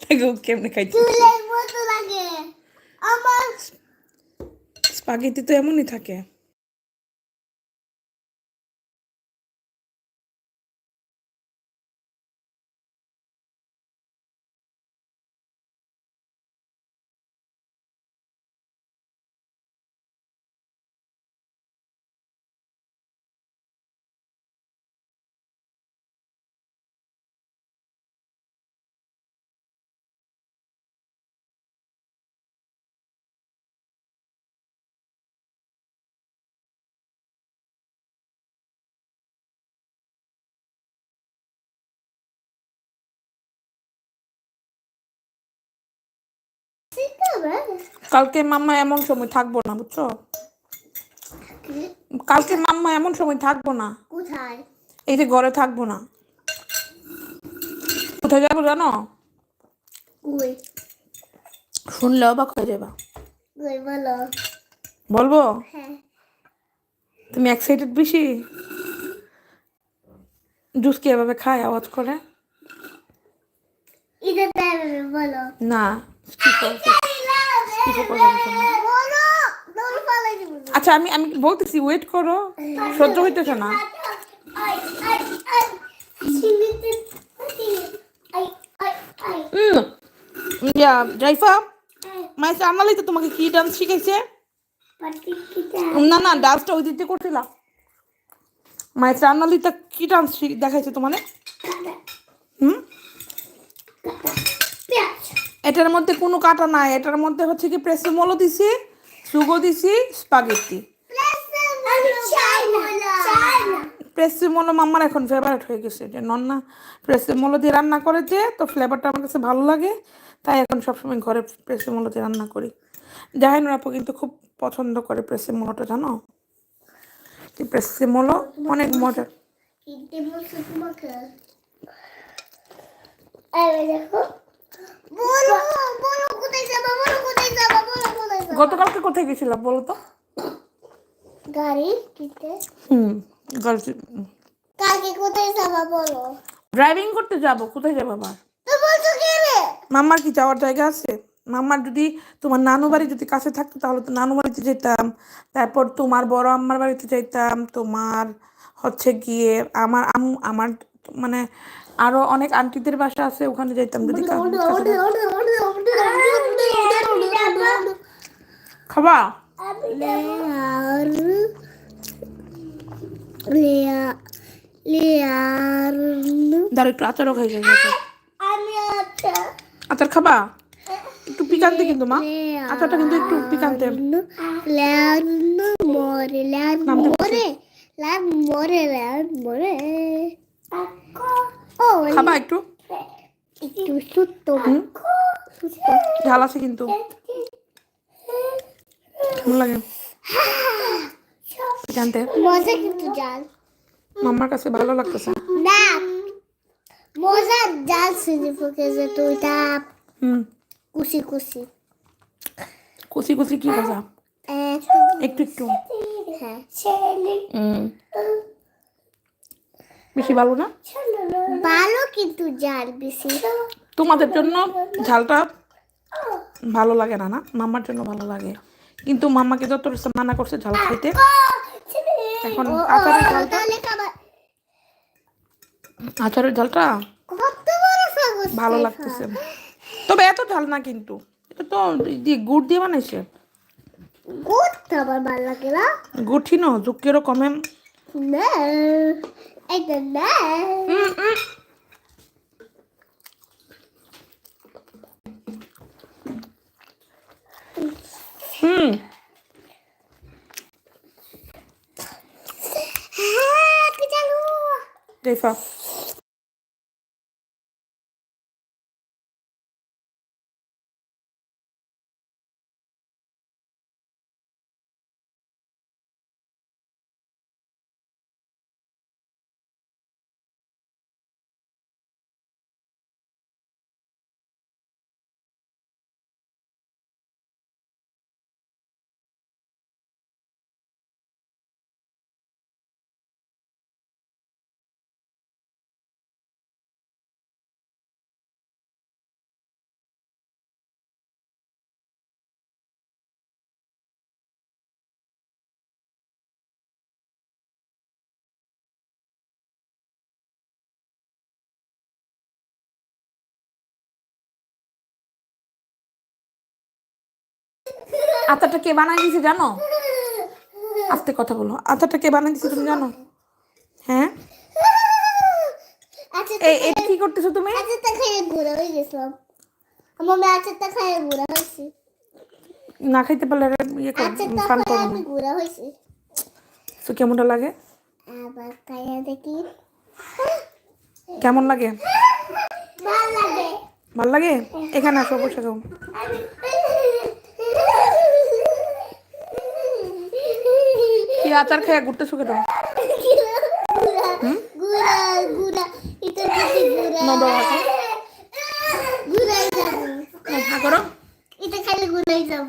দেখো কেমনে খাইছে। স্পাগেটি তো এমনই থাকে। কালকে মাম্মা এমন সময় থাকব না বুঝছ? কালকে মাম্মা এমন সময় থাকব না। কোথায়? এই যে ঘরে থাকব না। কোথায় যাব জানো? শুনলে অবাক হয়ে যাবা। বলব? হ্যাঁ। তুমি এক্সাইটেড বেশি? জুস কি এভাবে খায় আওয়াজ করে? না আচ্ছা আমি আমি বলতেছি ওয়েট করো। সহ্য হইতেছে না। তোমাকে কি ডান্স না না ডান্সটা ওই করছিলাম। ডান্স দেখাইছে তোমার হুম? এটার মধ্যে কোনো কাটা নাই। এটার মধ্যে হচ্ছে কি প্রেসিমোলো দিছি, সুগো দিছি, স্পাগেটি। প্রেসিমোলো মাম্মার এখন ফেভারিট হয়ে গেছে যে নন্না প্রেসিমোলো দিয়ে রান্না করে যে তো ফ্লেভারটা আমার কাছে ভালো লাগে, তাই এখন সবসময় ঘরে প্রেসিমোলো দিয়ে রান্না করি। জাহানুর আপু কিন্তু খুব পছন্দ করে প্রেসিমোলোটা, জানো? প্রেসিমোলো অনেক মজার। দেখো। বলো বলো কোথায় যাবা বলো কোথায় যাবা বলো কোথায় যাবা। গতকালকে কোথায় গেছিলাম বলো তো? গাড়ি কিনতে। হুম গার্লস কালকে কোথায় যাবা বলো? ড্রাইভিং করতে যাব কোথায় যাব আবার? তো বলছো কেবে মাম্মার কি যাওয়ার জায়গা আছে? মাম্মার যদি তোমার নানু বাড়ি যদি কাছে থাকতো তাহলে তো নানু বাড়িতে যেতাম। তারপর তোমার বড় আম্মার বাড়িতে যেতাম তোমার হচ্ছে গিয়ে আমার আম আমার মানে আরও অনেক আন্টিদের বাসা আছে ওখানে যাইতাম। যদি। খাবা? দাঁড়ো একটু আচারও খাই আচার। খাবা? একটু পিকান্তে কিন্তু মা। আচারটা কিন্তু একটু পিকান্তে। মরে মরে মরে মরে। খাবা একটু? একটু সুত্ত ঝাল আছে কিন্তু। কেমন লাগে? মজা কিন্তু জাল। মাম্মার কাছে ভালো লাগতেছে। না মজা জাল সিজি ফুকে যে তুইটা হুম। কুসি কি ভাজা একটু একটু। হ্যাঁ হুম। বেশি ভালো না? ভালো কিন্তু জাল বেশি। তোমাদের জন্য ঝালটা ভালো লাগে না না? মাম্মার জন্য ভালো লাগে। কিন্তু মাম্মাকে যত মানা করছে ঝাল খাইতে এখন আচারের ঝালটা আচারের ঝালটা ভালো লাগতেছে। তবে এত ঝাল না কিন্তু। এটা তো গুড় দিয়ে বানাইছে। গুড খাবার ভালো লাগে না? গুড় যুক্কেরও কমে। না। এটা না উম, উম। হুম হ্যাঁ কি চালু আচারটা কে বানাই দিছে জানো? আস্তে কথা বলো। আচারটা কে বানাই দিছে তুমি জানো? হ্যাঁ? এই এটা কি করতেছো তুমি? আচারটা খাইয়ে বুড়া হয়ে গেছিলাম। আমার মেয়ে আচারটা খাইয়ে বুড়া হয়েছে। না খাইতে পারলে ইয়ে কর খাইয়ে করব আমি বুড়া হয়েছি। তো কেমনটা লাগে? আবার খাইয়ে দেখি। কেমন লাগে? ভালো লাগে। ভালো লাগে? এখানে আসো বসে খাও কি আচার খেয়ে ঘুরতেছো কেন গুড়া গুড়া এটা যদি গুড়া নবম আছে। গুড়াই যাব হা করো এটা খাইলে গুড়াই যাব।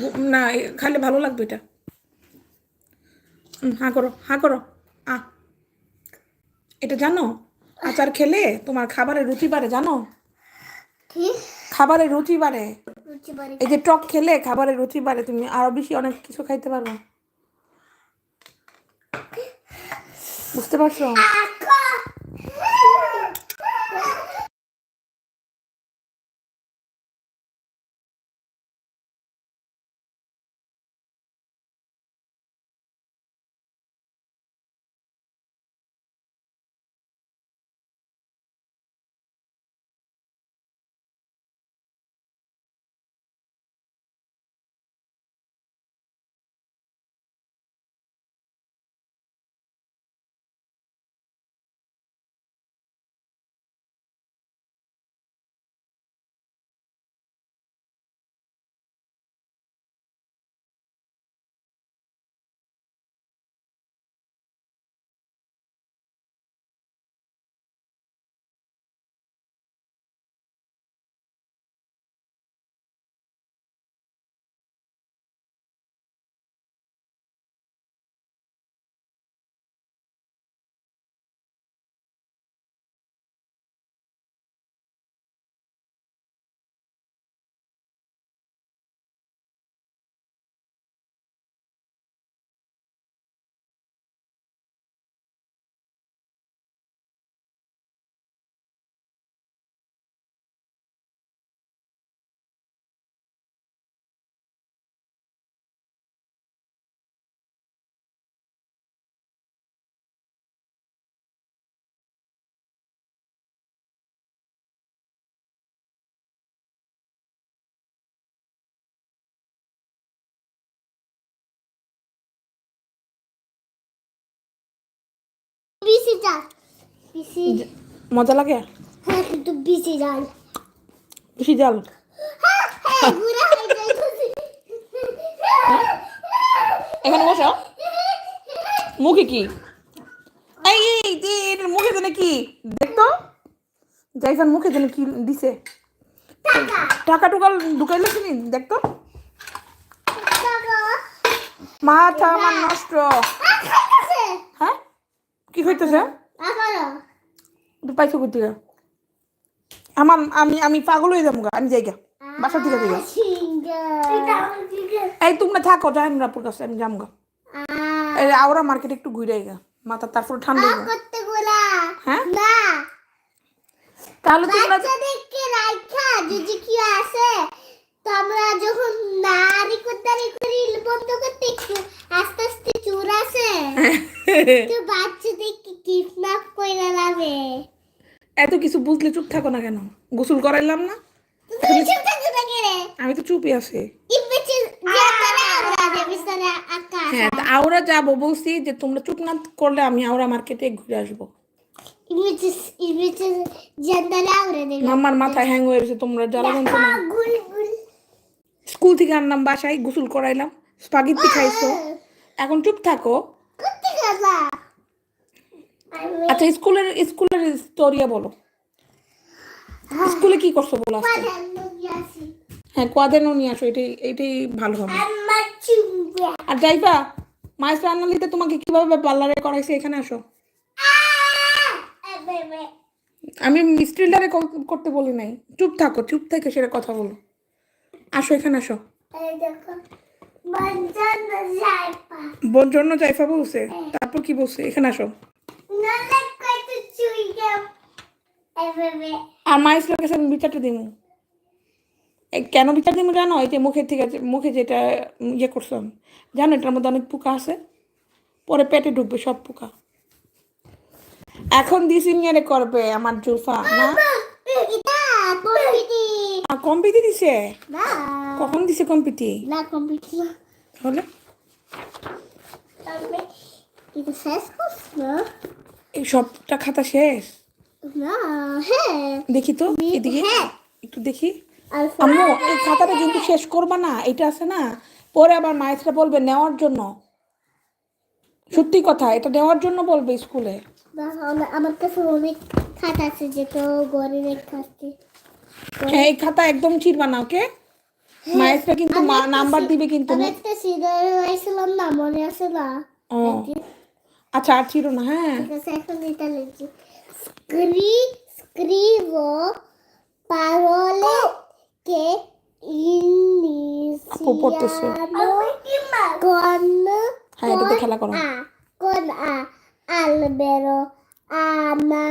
গু- না খাইলে ভালো লাগবে এটা। হা করো হা করো। আ এটা জানো? আচার খেলে তোমার খাবারের রুচি বাড়ে জানো? ঠিক খাবারের রুচি বাড়ে। এই যে টক খেলে খাবারের রুচি বাড়ে তুমি আরও বেশি অনেক কিছু খাইতে পারবে। বুঝতে পারছ মজা লাগে? হ্যাঁ কিন্তু বেশি জাল হ্যাঁ হয়ে এখানে বসো। মুখে কি? এই এই মুখে কি? দেখতো জাইফান মুখে জানে কি দিছে? টাকা। টাকা টুকাল ঢুকাইলে তুমি দেখতো মাথা আমার নষ্ট। কি হইতেছে? পাইছো কোথা থেকে আমার আমি আমি পাগল হয়ে যাব গা, আমি যাইগা বাসা থেকে সিঙ্গার। এই তোমরা থাকো যাই আমরা আপুর কাছে আমি যাব গা এই আওরা মার্কেট একটু ঘুরে গা মাথা তারপর ঠান্ডা হয়ে গা। হ্যাঁ? তাহলে তোমরা যদি কি আছে। তো আমরা যখন নারী কুদারি করি বন্ধ করতে একটু আস্তে আস্তে চুর আছে তো বাচ্চাদেরকে কিডন্যাপ করে এত কিছু বুঝলে চুপ থাকো না কেন? গোসল করাইলাম না? আমি তো চুপই আছি। হ্যাঁ আওরা যাব বলছি যে তোমরা চুপ না করলে আমি আওরা মার্কেটে ঘুরে আসব। আমরা মাথায় হ্যাং হয়ে গেছে তোমরা জ্বালা জানছো না। স্কুল থেকে আনলাম বাসায় গোসল করাইলাম স্পাগেটি খাইছো। এখন চুপ থাকো। আচ্ছা স্কুলের স্কুলের স্টোরিয়া বলো। স্কুলে কি করছ বলো? হ্যাঁ কোয়াদেনও নিয়ে আসো এটাই এটাই ভালো হবে। আর যাইবা মায়ের রান্নালিতে তোমাকে কীভাবে পার্লারে করাইছে এখানে আসো। আমি স্ত্রীলারে করতে বলি নাই। চুপ থাকো চুপ থেকে সেটা কথা বলো। আসো এখানে আসো। বোন জন্য জাইফা বলছে? তারপর কি বলছে? এখানে আসো। আর মায়ের কাছে আমি বিচারটা দিব কেন বিচার দিব জানো? এই যে মুখের থেকে মুখে যেটা ইয়ে করছ জানো এটার মধ্যে অনেক পোকা আছে। পরে পেটে ঢুকবে সব পোকা। এখন দিসিনিয়ারে করবে আমার জুফা না? আর কম্পিটি দিছে? না কখন দিছে কম্পিটি না কম্পিটি এটা শেষ করছ না। এই সবটা খাতা শেষ? না হ্যাঁ। দেখি তো এদিকে। হ্যাঁ। একটু দেখি। আম্মু এই খাতাটা কিন্তু শেষ করবা না এটা আছে না? পরে আবার মায়েরা বলবে নেওয়ার জন্য। সত্যি কথা এটা নেওয়ার জন্য বলবে স্কুলে। আমার কাছে অনেক খাট আছে যেটা গরিবের কাছে এই খাতা একদম ছিড়বা না ওকে? মায়েরা কিন্তু নাম্বার দিবে কিন্তু আমি একটা সিরিয়াল আইছিলাম না মনে আছে না? ও। আচ্ছা আর ছিল না হ্যাঁ। ঠিক আছে এখন এটা লিখছি স্ক্রি স্ক্রিভো parole che আপু পড়তেছে। iniziano con হ্যাঁ এটাতে খেলা করো। con A albero ana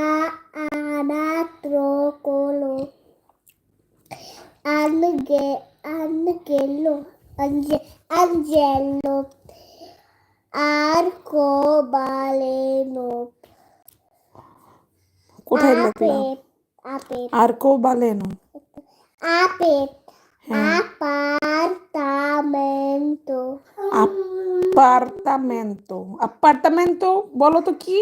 anatrocolo ange angelo ange, angelo arcobaleno কোথায় লিখলাম apet apet আর কো বালেনো apet হ্যাঁ apartamento apartamento apartamento বলো তো কি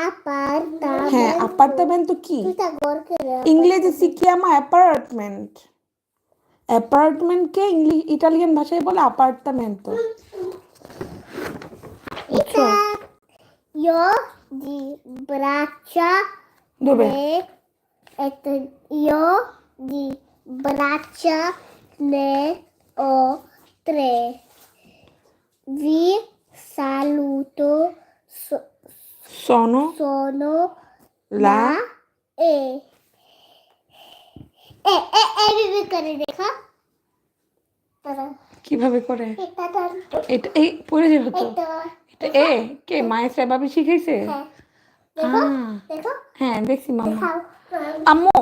apartamento হ্যাঁ apartamento কি Kita gor kira. ইংরেজি শিখিয়ামা অ্যাপার্টমেন্ট অ্যাপার্টমেন্টকে ইংলিশ ইটালিয়ান ভাষায় বলে অ্যাপার্টমেন্টো Ita io di braccia দেবে io di braccia ne ho tre. Vi saluto so- sono sono la ए ए কীভাবে করে? এটা এই পড়ে যাবে তো। এটা এ কে মায়ের শিখাইছে? হ্যাঁ। হ্যাঁ দেখছি আম্মু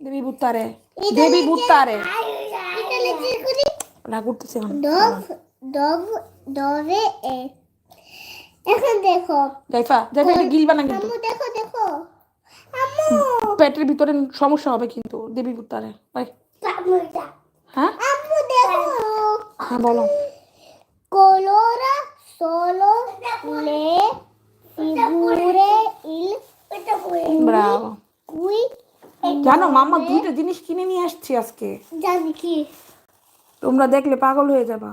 দেবী বুত্তারে। দেবী বুত্তারে। রাগ করতেছে এখন ডগ ডগ ডরে এ। এখন দেখো। জাইফা জাইফা গিলবা না কিন্তু। দেখো দেখো। আম্মু! পেটের ভিতরে সমস্যা হবে কিন্তু দেবী ভাই। হ্যাঁ? হ্যাঁ বলো। colora solo le figure il bravo. cui জানো মাম্মা দুইটা জিনিস কিনে নিয়ে আসছি আজকে। জানি কি? তোমরা দেখলে পাগল হয়ে যাবা।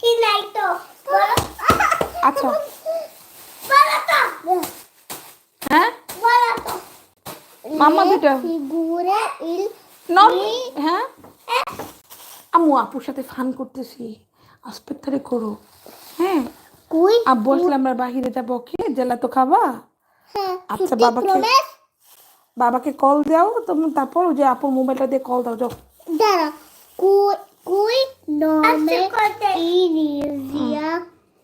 কি নাই তো? আচ্ছা। হ্যাঁ? মাম্মা Le দুইটা il নট হ্যাঁ? আম্মু আপুর সাথে ফান করতেছি। আসপেক্টারে করো। হ্যাঁ? cui আব্বু আসলে আমরা বাহিরে যাব ওকে? জেলা তো খাবা। হ্যাঁ আচ্ছা, বাবাকে- বাবাকে কল দাও তুমি তারপর যে আপুর মোবাইলটা দিয়ে কল দাও যাও। দাঁড়া। cui nome inizia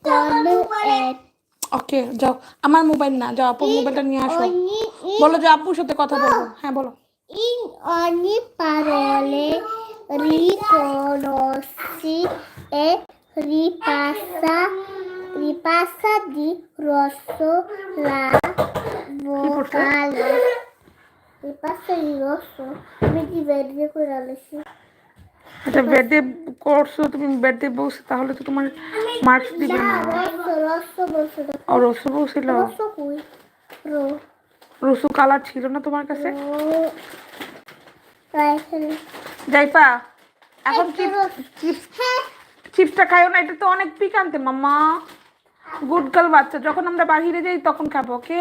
con e ওকে যাও। আমার মোবাইল না। যাও আপুর মোবাইলটা নিয়ে আসো। বলো যে আপুর সাথে কথা বলো হ্যাঁ বলো। ইন অনি পারলে রিকোনসি এ রিপাসা রিপাসা দি রসো লা বোকাল রিপাসা দি রসো আমি কি বেরিয়ে করে এটা বেডে করছ তুমি বেডে বসে তাহলে তো তোমার মার্কস দিবে না। ও রসু বসছিল? রসু কালার ছিল না তোমার কাছে? জাইফা এখন চিপস হ্যাঁ। চিপসটা খাইও না এটা তো অনেক পিকান্তে মাম্মা। গুড গার্ল বাচ্চা যখন আমরা বাহিরে যাই তখন খাব ওকে?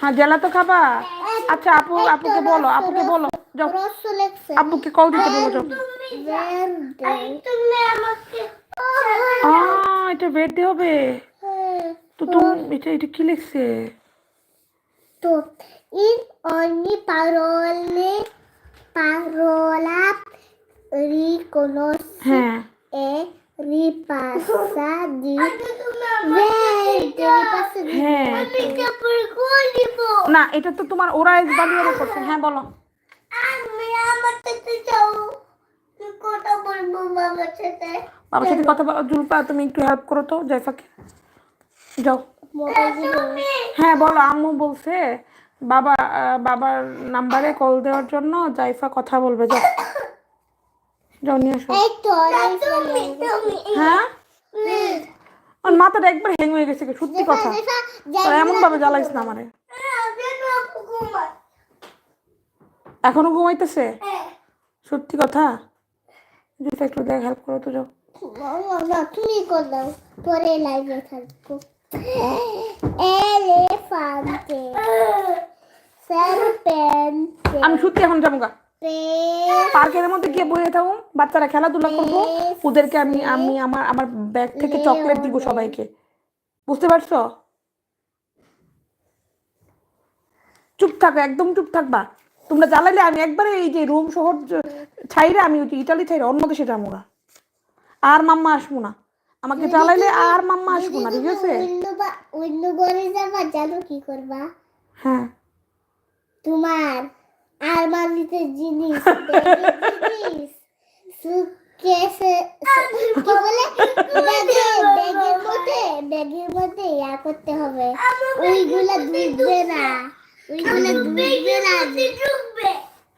হ্যাঁ জেলা তো খাবা? আচ্ছা আপু আপুকে বলো আপুকে বলো। যাও। আপুকে কল দিতে বলো যাও এটা বেডে হবে। তো তুমি এটা এটা কি লিখছে? তো in ogni parole parola riconosci হ্যাঁ। e ripassa di verde ripassa di হ্যাঁ। না এটা তো তোমার ওরা করছে হ্যাঁ বলো সাথে যাও তুই কথা বলব বাবার সাথে কথা বলো জুলপা তুমি একটু হেল্প করো তো জাইফাকে। যাও। হ্যাঁ বলো আম্মু বলছে বাবা বাবার নাম্বারে কল দেওয়ার জন্য জাইফা কথা বলবে যাও। যাও নিয়ে আসো হ্যাঁ? আর মাথাটা একবার হ্যাং হয়ে গেছে কি, সত্যি কথা। এমন ভাবে জ্বালাইস না আমারে। এখনও ঘুমাইতেছে? সত্যি কথা? জুলপা একটু দেখ হেল্প করো তো যাও। তুমি করলাম পরে লাইভে থাকব। এলিফান্টে সার্পেন্টে আমি সত্যি এখন যাব গা। পার্কের মধ্যে গিয়ে বসে থাকুন বাচ্চারা খেলাধুলা করব। ওদেরকে আমি আমি আমার আমার ব্যাগ থেকে চকলেট দিব সবাইকে। বুঝতে পারছ? চুপ থাকো একদম চুপ থাকবা। তোমরা জ্বালাইলে আমি একবারে এই যে রুম শহর ছাইরে আমি ওই ইটালি ছাইরে অন্য দেশে যাব না। আর মাম্মা আসব না। আমাকে জ্বালাইলে আর মাম্মা আসব না ঠিক আছে? অন্য ঘরে যাবা জানো কি করবা? হ্যাঁ। তোমার আলমারিতে জিনিস জিনিস সুটকেসে কি বলে? ব্যাগের মধ্যে ব্যাগের মধ্যে ইয়া করতে হবে। ওইগুলা না। না।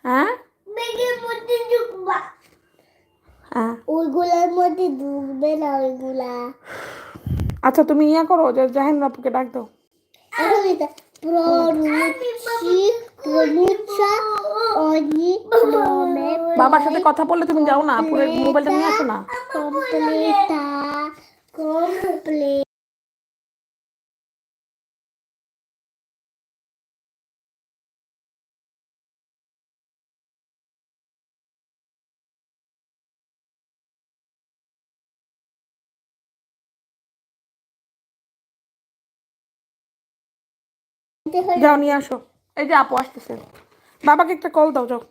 হ্যাঁ ওইগুলার মধ্যে না ওইগুলা আচ্ছা তুমি ইয়া করো যে জাহিন বাপুকে ডাক দাও। বাবার সাথে কথা বললে তুমি যাও না পুরো মোবাইলটা নিয়ে আসো না। যাও নিয়ে আসো। এই যে আপু আসতেছে। বাবাকে একটা কল দাও যাও।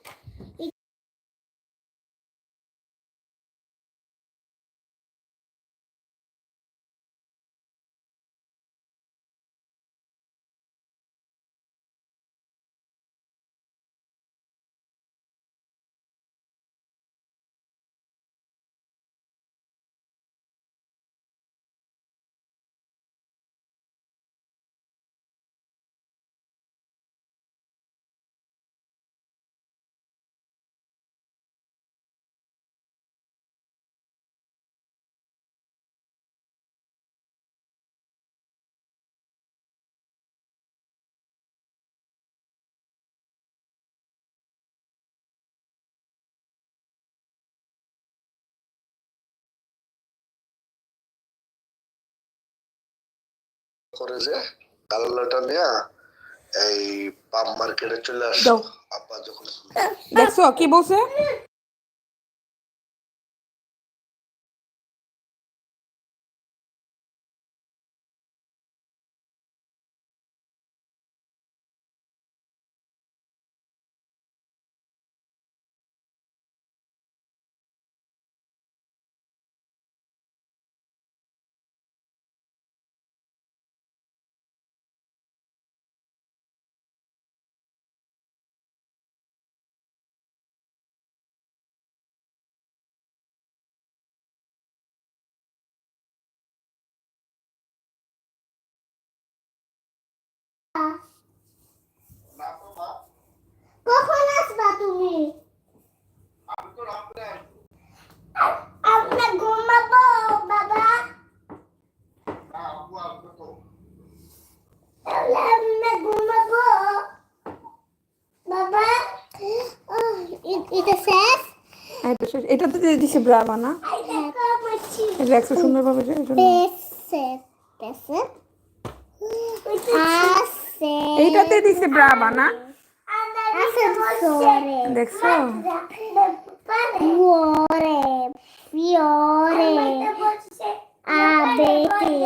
করে যে কালারটা নিয়ে এই পাম্প মার্কেটে চলে আসো। আব্বা যখন দেখছ কি বলছে তুমি আমরা ঘুমাবো বাবা। আমরা ঘুমাবো বাবা। এটা শেষ। এটা। এটাতে দিয়ে দিছে ব্রাবা না? এটা একশো সুন্দরভাবে যে এই জন্য। পেসে পেসে আসে এইটাতে দিছে ব্রাবা না Ascensore. দেখছো Cuore. Fiore. Abete.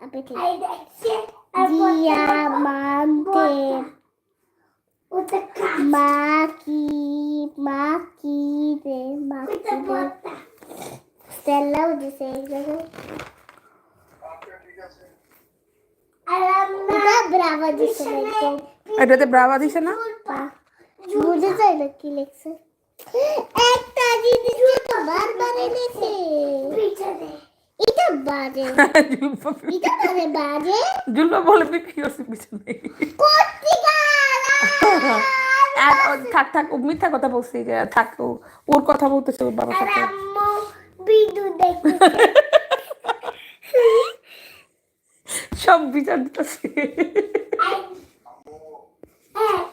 Abete. Diamante. Maki. Makide. Makide. Stella o dice এটা ব্রাভা দিছে একদম এটাতে ব্রাবা দিছে না? বুঝে যায় না কি লেখছে একটা জিনিস তো বারবার এনেছে। এটা বাজে। এটা বাজে বাজে? জুলফা বলে বিক্রি করছে পিছনে। আর ও- থাক থাক ও মিথ্যা কথা বলছি থাক ওর কথা বলতেছে ওর সাথে। দেখতে সব বিচার দিতেছে। Yeah.